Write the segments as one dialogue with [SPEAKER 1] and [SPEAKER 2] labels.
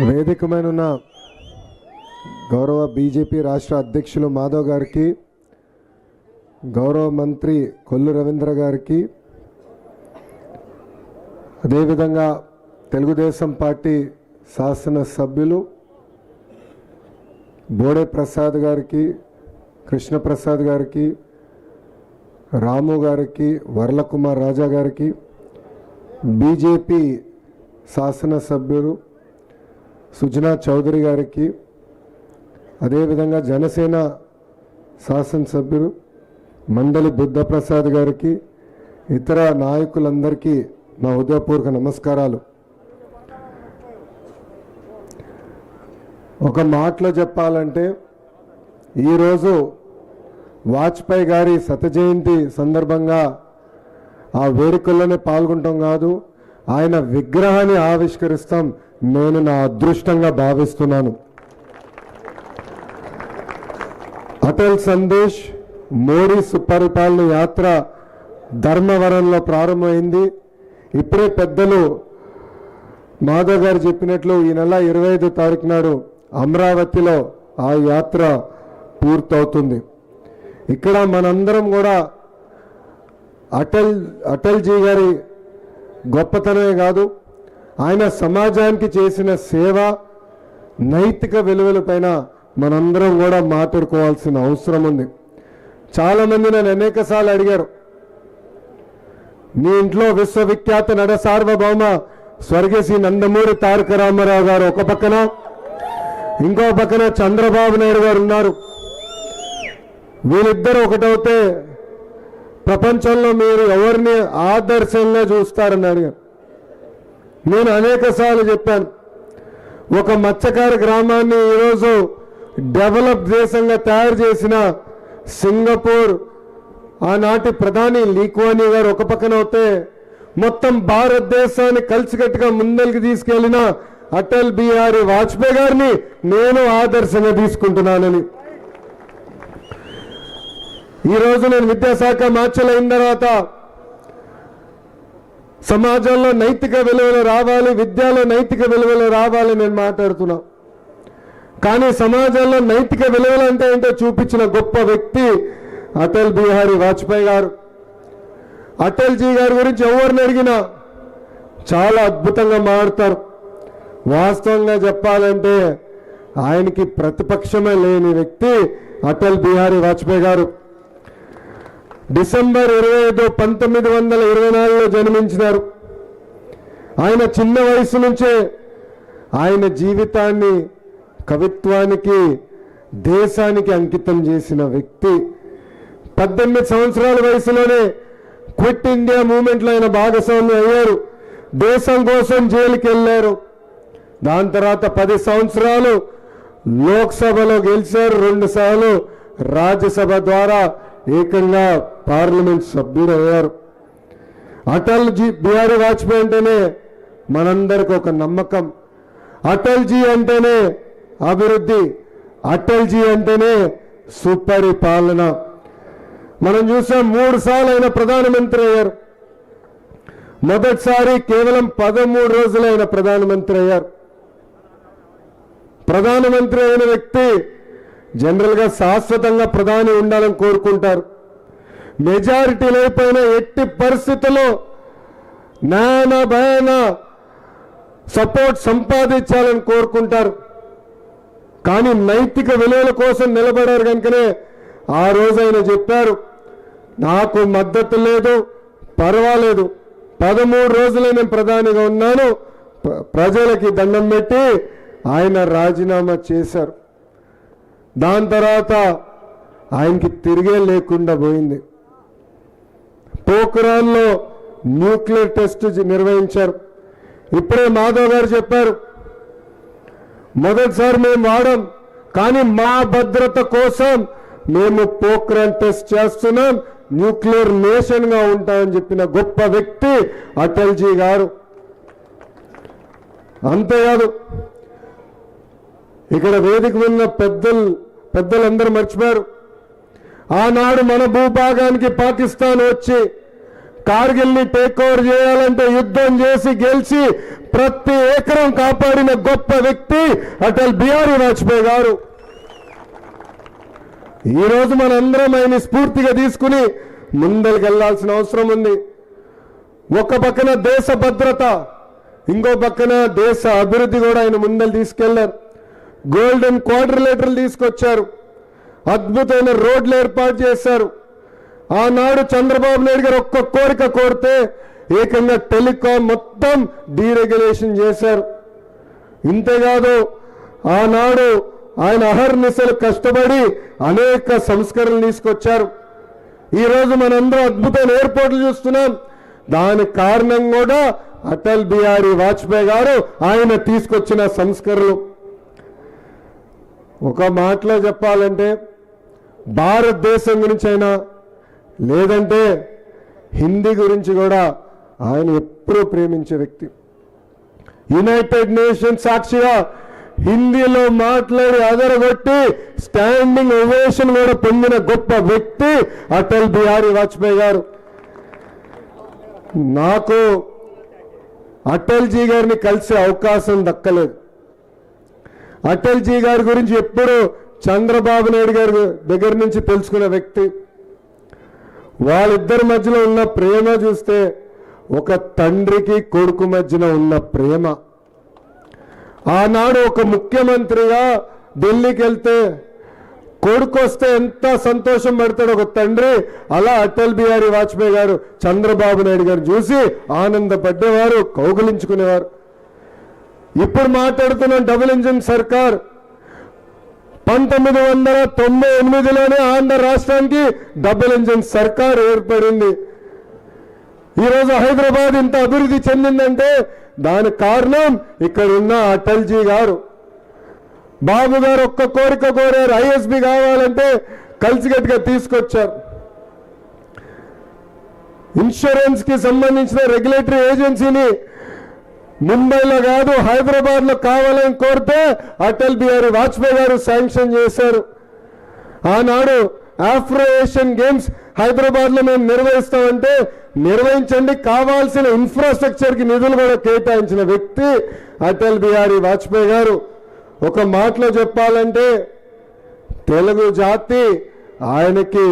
[SPEAKER 1] వేదిక మీద ఉన్న గౌరవ బీజేపీ రాష్ట్ర అధ్యక్షులు మాధవ్ గారికి గౌరవ మంత్రి కొల్లు రవీంద్ర గారికి అదేవిధంగా తెలుగుదేశం పార్టీ శాసనసభ్యులు బోడే ప్రసాద్ గారికి కృష్ణప్రసాద్ గారికి రాము గారికి వరలకుమార్ రాజా గారికి బీజేపీ శాసనసభ్యులు సుజనా చౌదరి గారికి అదేవిధంగా జనసేన శాసనసభ్యులు మండలి బుద్ధప్రసాద్ గారికి ఇతర నాయకులందరికీ నా హృదయపూర్వక నమస్కారాలు. ఒక మాటలో చెప్పాలంటే ఈరోజు వాజ్పేయి గారి శత జయంతి సందర్భంగా ఆ వేడుకల్లోనే పాల్గొంటాం కాదు ఆయన విగ్రహాన్ని ఆవిష్కరిస్తాం నేను నా అదృష్టంగా భావిస్తున్నాను. అటల్ సందేశ్ మోడీ సుపరిపాలన యాత్ర ధర్మవరంలో ప్రారంభమైంది. ఇప్పుడే పెద్దలు మాధవ్ గారు చెప్పినట్లు ఈ నెల ఇరవై ఐదో తారీఖు నాడు అమరావతిలో ఆ యాత్ర పూర్తవుతుంది. ఇక్కడ మనందరం కూడా అటల్ అటల్జీ గారి గొప్పతనమే కాదు ఆయన సమాజానికి చేసిన సేవ నైతిక విలువలపైన మనందరం కూడా మాట్లాడుకోవాల్సిన అవసరం ఉంది. చాలామంది నన్ను అనేకసార్లు అడిగారు మీ ఇంట్లో విశ్వవిఖ్యాత నడ సార్వభౌమ స్వర్గశ్రీ నందమూరి తారక రామారావు గారు ఒక పక్కన ఇంకో పక్కన చంద్రబాబు నాయుడు గారు ఉన్నారు. వీళ్ళిద్దరు ఒకటవుతే ప్రపంచంలో మీరు ఎవరిని ఆదర్శంగా చూస్తారని అడిగారు. నేను అనేక సార్లు చెప్పాను. ఒక మత్స్యకార గ్రామాన్ని ఈరోజు డెవలప్ దేశంగా తయారు చేసిన సింగపూర్ ఆనాటి ప్రధాని లీక్వానీ గారు ఒక పక్కన అవుతే మొత్తం భారతదేశాన్ని కలిసికట్టుగా ముందరికి తీసుకెళ్ళిన అటల్ బిహారీ వాజ్పేయి గారిని నేను ఆదర్శంగా తీసుకుంటున్నానని. ఈ రోజు నేను విద్యాశాఖ మార్చలు అయిన తర్వాత సమాజంలో నైతిక విలువలు రావాలి విద్యలో నైతిక విలువలు రావాలి నేను మాట్లాడుతున్నా. కానీ సమాజంలో నైతిక విలువలు అంటే ఏంటో చూపించిన గొప్ప వ్యక్తి అటల్ బిహారీ వాజ్పేయి గారు. అటల్జీ గారి గురించి ఎవరిని అడిగినా చాలా అద్భుతంగా మాడతారు వాస్తవంగా చెప్పాలంటే ఆయనకి ప్రతిపక్షమే లేని వ్యక్తి అటల్ బిహారీ వాజ్పేయి గారు. డిసెంబర్ ఇరవై ఐదు పంతొమ్మిది వందల ఇరవై నాలుగులో జన్మించినారు. ఆయన చిన్న వయసు నుంచే ఆయన జీవితాన్ని కవిత్వానికి దేశానికి అంకితం చేసిన వ్యక్తి. పద్దెనిమిది సంవత్సరాల వయసులోనే క్విట్ ఇండియా మూమెంట్లో ఆయన భాగస్వామి అయ్యారు. దేశం కోసం జైలుకి వెళ్ళారు. దాని తర్వాత పది సంవత్సరాలు లోక్సభలో గెలిచారు. రెండు సార్లు రాజ్యసభ ద్వారా ఏకంగా పార్లమెంట్ సభ్యుడు అయ్యారు. అటల్ జీ వాజ్పేయి అంటేనే మనందరికి ఒక నమ్మకం. అటల్ జీ అంటేనే అభివృద్ధి. అటల్ జీ అంటేనే సుపరిపాలన. మనం చూసాం మూడు సార్లు ఆయన ప్రధానమంత్రి అయ్యారు. మొదటిసారి కేవలం పదమూడు రోజులు ఆయన ప్రధానమంత్రి అయ్యారు. ప్రధానమంత్రి అయిన వ్యక్తి జనరల్గా శాశ్వతంగా ప్రధాని ఉండాలని కోరుకుంటారు. మెజారిటీ లేకపోయినా ఎట్టి పరిస్థితుల్లో నానా భయాన సపోర్ట్ సంపాదించాలని కోరుకుంటారు. కానీ నైతిక విలువల కోసం నిలబడారు కనుకనే ఆ రోజు ఆయన చెప్పారు నాకు మద్దతు లేదు పర్వాలేదు. పదమూడు రోజులే నేను ప్రధానిగా ఉన్నాను. ప్రజలకి దండం పెట్టి ఆయన రాజీనామా చేశారు. దాని తర్వాత ఆయనకి తిరిగే లేకుండా పోయింది. పోక్రాన్లో న్యూక్లియర్ టెస్ట్ నిర్వహించారు. ఇప్పుడే మాధవ్ గారు చెప్పారు మొదటిసారి మేము వాడాం కానీ మా భద్రత కోసం మేము పోఖ్రాన్ టెస్ట్ చేస్తున్నాం న్యూక్లియర్ నేషన్గా ఉంటామని చెప్పిన గొప్ప వ్యక్తి అటల్జీ గారు. అంతేకాదు ఇక్కడ వేదిక ఉన్న పెద్దలు పెద్దలందరూ మర్చిపోయారు. ఆనాడు మన భూభాగానికి పాకిస్తాన్ వచ్చి కార్గిల్ని టేక్ ఓవర్ చేయాలంటే యుద్ధం చేసి గెలిచి ప్రతి ఏకరం కాపాడిన గొప్ప వ్యక్తి అటల్ బిహారీ వాజ్పేయి గారు. ఈరోజు మనందరం ఆయన స్ఫూర్తిగా తీసుకుని ముందరికి వెళ్ళాల్సిన అవసరం ఉంది. ఒక పక్కన దేశ భద్రత ఇంకో పక్కన దేశ అభివృద్ధి కూడా ఆయన ముందలు తీసుకెళ్ళారు. గోల్డెన్ క్వార్టర్లేటర్లు తీసుకొచ్చారు. అద్భుతమైన రోడ్లు ఏర్పాటు చేశారు. ఆనాడు చంద్రబాబు నాయుడు గారు ఒక్క కోరిక కోరితే ఏకంగా టెలికాం మొత్తం డీరెగ్యులేషన్ చేశారు. ఇంతేకాదు ఆనాడు ఆయన అహర్నిశలు కష్టపడి అనేక సంస్కరణలు తీసుకొచ్చారు. ఈరోజు మనందరం అద్భుతమైన ఎయిర్పోర్ట్లు చూస్తున్నాం. దానికి కారణం కూడా అటల్ బిహారీ వాజ్పేయి గారు ఆయన తీసుకొచ్చిన సంస్కరణలు. ఒక మాటలో చెప్పాలంటే భారతదేశం గురించి అయినా లేదంటే హిందీ గురించి కూడా ఆయన ఎప్పుడూ ప్రేమించే వ్యక్తి. యునైటెడ్ నేషన్స్ సాక్షిగా హిందీలో మాట్లాడి అదరగొట్టి స్టాండింగ్ ఓవేషన్ కూడా పొందిన గొప్ప వ్యక్తి అటల్ బిహారీ వాజ్పేయి గారు. నాకు అటల్జీ గారిని కలిసే అవకాశం దక్కలేదు. అటల్జీ గారి గురించి ఎప్పుడు చంద్రబాబు నాయుడు గారి దగ్గర నుంచి తెలుసుకున్న వ్యక్తి. వాళ్ళిద్దరి మధ్యలో ఉన్న ప్రేమ చూస్తే ఒక తండ్రికి కొడుకు మధ్యన ఉన్న ప్రేమ. ఆనాడు ఒక ముఖ్యమంత్రిగా ఢిల్లీకి వెళ్తే కొడుకు వస్తే ఎంత సంతోషం పడతాడు ఒక తండ్రి అలా అటల్ బిహారీ వాజ్పేయి గారు చంద్రబాబు నాయుడు గారు చూసి ఆనందపడ్డేవారు కౌగులించుకునేవారు. ఇప్పుడు మాట్లాడుతున్న డబుల్ ఇంజిన్ సర్కార్ పంతొమ్మిది వందల తొంభై ఎనిమిదిలోనే ఆంధ్ర రాష్ట్రానికి డబుల్ ఇంజిన్ సర్కార్ ఏర్పడింది. ఈరోజు హైదరాబాద్ ఇంత అభివృద్ధి చెందిందంటే దానికి కారణం ఇక్కడ ఉన్న అటల్జీ గారు. బాబు గారు ఒక్క కోరిక కోరారు ఐఎస్బి కావాలంటే కలిసికట్టుగా తీసుకొచ్చారు. ఇన్సూరెన్స్కి సంబంధించిన రెగ్యులేటరీ ఏజెన్సీని ముంబైలో కాదు హైదరాబాద్లో కావాలని కోరితే అటల్ బిహారీ వాజ్పేయి గారు శాంక్షన్ చేశారు. ఆనాడు ఆఫ్రో ఏషియన్ గేమ్స్ హైదరాబాద్లో మేము నిర్వహిస్తామంటే నిర్వహించండి కావాల్సిన ఇన్ఫ్రాస్ట్రక్చర్కి నిధులు కూడా కేటాయించిన వ్యక్తి అటల్ బిహారీ వాజ్పేయి గారు. ఒక మాటలో చెప్పాలంటే తెలుగు జాతి ఆయనకి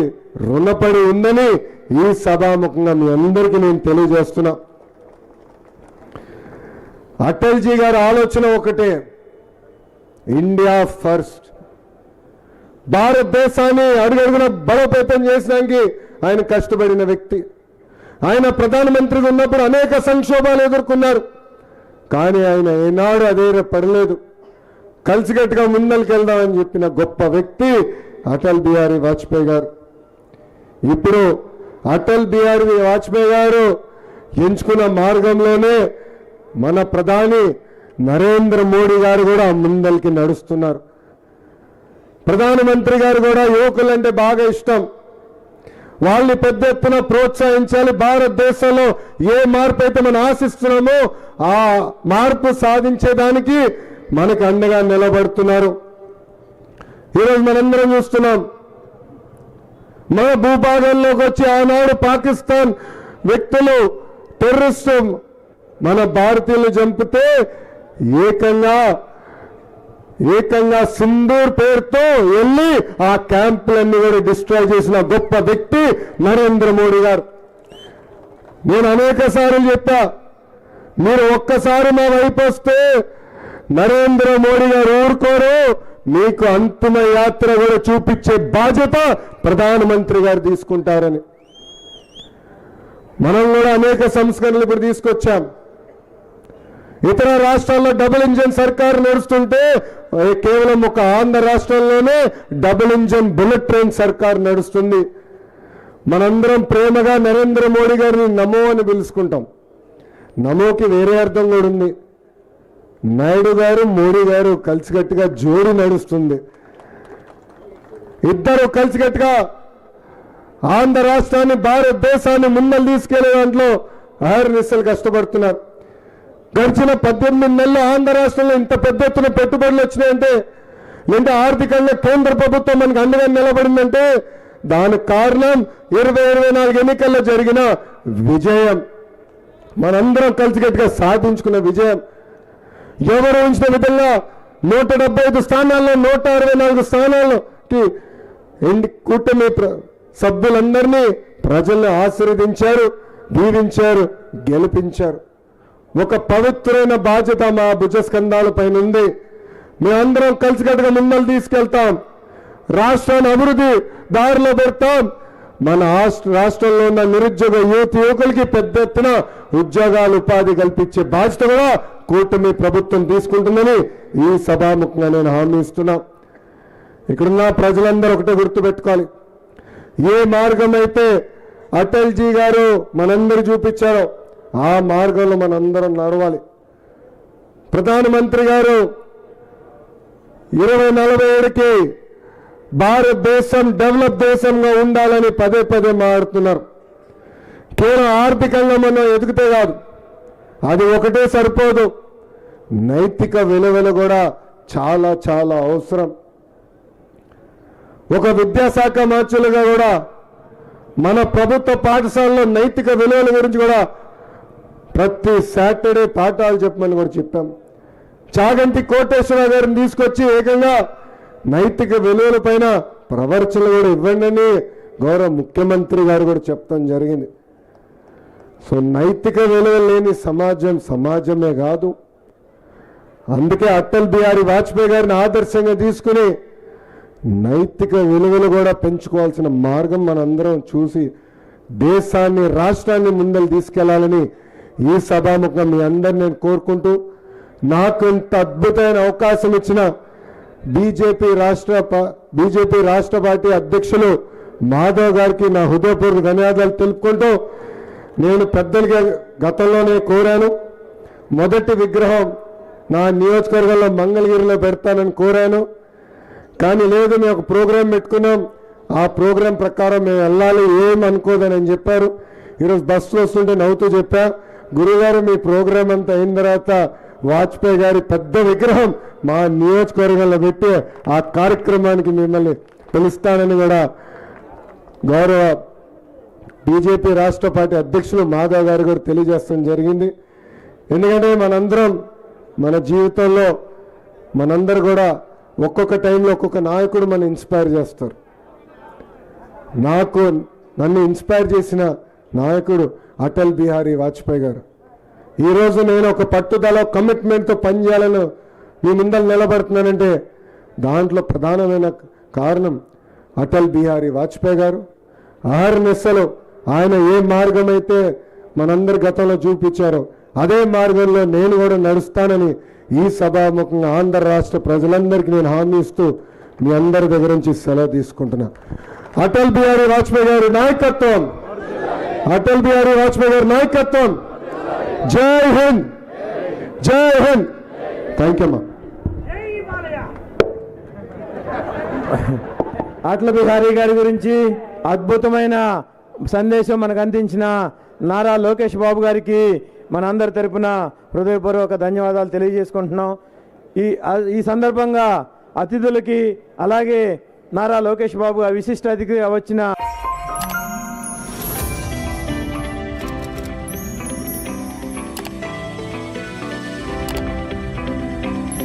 [SPEAKER 1] రుణపడి ఉందని ఈ సభాముఖంగా మీ అందరికీ నేను తెలియజేస్తున్నా. అటల్జీ గారి ఆలోచన ఒకటే ఇండియా ఫస్ట్. భారతదేశాన్ని అడుగడుగున బలోపేతం చేసినానికి ఆయన కష్టపడిన వ్యక్తి. ఆయన ప్రధానమంత్రిగా ఉన్నప్పుడు అనేక సంక్షోభాలు ఎదుర్కొన్నారు. కానీ ఆయన ఏనాడు అదే పడలేదు. కలిసికట్టుగా ముందరికి వెళ్దామని చెప్పిన గొప్ప వ్యక్తి అటల్ బిహారీ వాజ్పేయి గారు. ఇప్పుడు అటల్ బిహారీ వాజ్పేయి గారు ఎంచుకున్న మార్గంలోనే మన ప్రధాని నరేంద్ర మోడీ గారు కూడా ముందరికి నడుస్తున్నారు. ప్రధానమంత్రి గారు కూడా యువకులంటే బాగా ఇష్టం. వాళ్ళని పెద్ద ఎత్తున ప్రోత్సహించాలి. భారతదేశంలో ఏ మార్పు అయితే మనం ఆశిస్తున్నామో ఆ మార్పు సాధించేదానికి మనకు అండగా నిలబడుతున్నారు. ఈరోజు మనందరం చూస్తున్నాం. మన భూభాగంలోకి వచ్చి ఆనాడు పాకిస్తాన్ వ్యక్తులు టెర్రరిస్టు మన భారతీయులు చంపితే ఏకంగా ఏకంగా సింధూర్ పేరుతో వెళ్ళి ఆ క్యాంపులన్నీ కూడా డిస్ట్రాయ్ చేసిన గొప్ప వ్యక్తి నరేంద్ర మోడీ గారు. నేను అనేక సార్లు చెప్పా మీరు ఒక్కసారి మా వైపు వస్తే నరేంద్ర మోడీ గారు ఊరుకోరు మీకు అంతిమ యాత్ర కూడా చూపించే బాధ్యత ప్రధానమంత్రి గారు తీసుకుంటారని. మనం కూడా అనేక సంస్కరణలు ఇప్పుడు తీసుకొచ్చాం. ఇతర రాష్ట్రాల్లో డబుల్ ఇంజన్ సర్కార్ నడుస్తుంటే కేవలం ఒక ఆంధ్ర రాష్ట్రంలోనే డబుల్ ఇంజన్ బుల్లెట్ ట్రైన్ సర్కార్ నడుస్తుంది. మనందరం ప్రేమగా నరేంద్ర మోడీ గారిని నమో అని పిలుచుకుంటాం. నమోకి వేరే అర్థం కూడా ఉంది. నాయుడు గారు మోడీ గారు కలిసికట్టుగా జోడి నడుస్తుంది. ఇద్దరు కలిసికట్టుగా ఆంధ్ర రాష్ట్రాన్ని భారతదేశాన్ని ముందలు తీసుకెళ్ళే దాంట్లో అహర్నిశలు కష్టపడుతున్నారు. గడిచిన పద్దెనిమిది నెలలు ఆంధ్ర రాష్ట్రంలో ఇంత పెద్ద ఎత్తున పెట్టుబడులు వచ్చినాయంటే అంటే ఆర్థికంగా కేంద్ర ప్రభుత్వం మనకు అండగా నిలబడిందంటే దానికి కారణం ఇరవై ఇరవై నాలుగు ఎన్నికల్లో జరిగిన విజయం. మనందరం కలిసికట్టుగా సాధించుకున్న విజయం. ఎవరు ఉంచిన విధంగా నూట డెబ్బై ఐదు స్థానాల్లో నూట అరవై నాలుగు స్థానాలకి కూటమి ప్ర- సభ్యులందరినీ ప్రజల్ని ఆశీర్వదించారు దీవించారు గెలిపించారు. ఒక పవిత్రమైన బాధ్యత మా భుజస్కంధాల పైన ఉంది మేమందరం కలిసికట్టుగా ముందలు తీసుకెళ్తాం. రాష్ట్రాన్ని అభివృద్ధి దారిలో పెడతాం. మన రాష్ట్రంలో ఉన్న నిరుద్యోగ యువతి యువకులకి పెద్ద ఎత్తున ఉద్యోగాలు ఉపాధి కల్పించే బాధ్యత కూడా కూటమి ప్రభుత్వం తీసుకుంటుందని ఈ సభాముఖంగా నేను హామీ ఇస్తున్నా. ఇక్కడున్న ప్రజలందరూ ఒకటే గుర్తుపెట్టుకోవాలి. ఏ మార్గం అయితే అటల్జీ గారు మనందరూ చూపించారో ఆ మార్గంలో మనందరం నడవాలి. ప్రధానమంత్రి గారు ఇరవై నలభై ఏడుకి భారతదేశం డెవలప్ దేశంగా ఉండాలని పదే పదే మాడుతున్నారు కేవలం ఆర్థికంగా మనం ఎదిగితే కాదు అది ఒకటే సరిపోదు. నైతిక విలువలు కూడా చాలా చాలా అవసరం. ఒక విద్యాశాఖ మంత్రులుగా కూడా మన ప్రభుత్వ పాఠశాలలో నైతిక విలువల గురించి కూడా ప్రతి సాటర్డే పాఠాలు చెప్పమని కూడా చెప్పాం. చాగంటి కోటేశ్వర గారిని తీసుకొచ్చి ఏకంగా నైతిక విలువల పైన ప్రవర్చనలు కూడా ఇవ్వండి అని గౌరవ ముఖ్యమంత్రి గారు కూడా చెప్తాం జరిగింది. సో నైతిక విలువలు లేని సమాజం సమాజమే కాదు. అందుకే అటల్ బిహారీ వాజ్పేయి గారిని ఆదర్శంగా తీసుకుని నైతిక విలువలు కూడా పెంచుకోవాల్సిన మార్గం మనందరం చూసి దేశాన్ని రాష్ట్రాన్ని ముందలు తీసుకెళ్ళాలని ఈ సభాముఖం మీ అందరిని నేను కోరుకుంటూ నాకు ఇంత అద్భుతమైన అవకాశం ఇచ్చిన బీజేపీ రాష్ట్ర బీజేపీ రాష్ట్ర పార్టీ అధ్యక్షులు మాధవ్ గారికి నా హృదయపూర్వక ధన్యవాదాలు తెలుపుకుంటూ నేను పెద్దలుగా గతంలోనే కోరాను. మొదటి విగ్రహం నా నియోజకవర్గంలో మంగళగిరిలో పెడతానని కోరాను. కానీ లేదు మేము ఒక ప్రోగ్రాం పెట్టుకున్నాం. ఆ ప్రోగ్రాం ప్రకారం మేము వెళ్ళాలి ఏం అనుకోదని చెప్పారు. ఈరోజు బస్సులో వస్తుంటే నవ్వుతూ చెప్పా గురుగారు మీ ప్రోగ్రాం అంతా అయిన తర్వాత వాజ్పేయి గారి పెద్ద విగ్రహం మా నియోజకవర్గంలో పెట్టి ఆ కార్యక్రమానికి మిమ్మల్ని పిలుస్తానని కూడా గౌరవ బీజేపీ రాష్ట్ర పార్టీ అధ్యక్షులు మాధవ్ గారు కూడా తెలియజేస్తాం జరిగింది. ఎందుకంటే మనందరం మన జీవితంలో మనందరు కూడా ఒక్కొక్క టైంలో ఒక్కొక్క నాయకుడు మన ఇన్స్పైర్ చేస్తారు. నాకు నన్ను ఇన్స్పైర్ చేసిన నాయకుడు అటల్ బిహారీ వాజ్పేయి గారు. ఈరోజు నేను ఒక పట్టుదల కమిట్మెంట్తో పనిచేయాలని మీ ముందర నిలబడుతున్నానంటే దాంట్లో ప్రధానమైన కారణం అటల్ బిహారీ వాజ్పేయి గారు. ఆహర్నిశలు ఆయన ఏ మార్గం అయితే మనందరి గతంలో చూపించారో అదే మార్గంలో నేను కూడా నడుస్తానని ఈ సభాముఖంగా ఆంధ్ర రాష్ట్ర ప్రజలందరికీ నేను హామీ ఇస్తూ మీ అందరి దగ్గర నుంచి సెలవు తీసుకుంటున్నా. అటల్ బిహారీ వాజ్పేయి గారి నాయకత్వం. అటల్ బిహారీ వాజ్పేయి గారి నాయకత్వం. జై హింద్. జై హింద్. థ్యాంక్ యూ అమ్మా
[SPEAKER 2] అటల్ బిహారీ గారి గురించి అద్భుతమైన సందేశం మనకు అందించిన నారా లోకేష్ బాబు గారికి మనందరి తరపున హృదయపూర్వక ధన్యవాదాలు తెలియజేసుకుంటున్నాం. ఈ ఈ సందర్భంగా అతిథులకి అలాగే నారా లోకేష్ బాబు విశిష్ట అతిథిగా వచ్చిన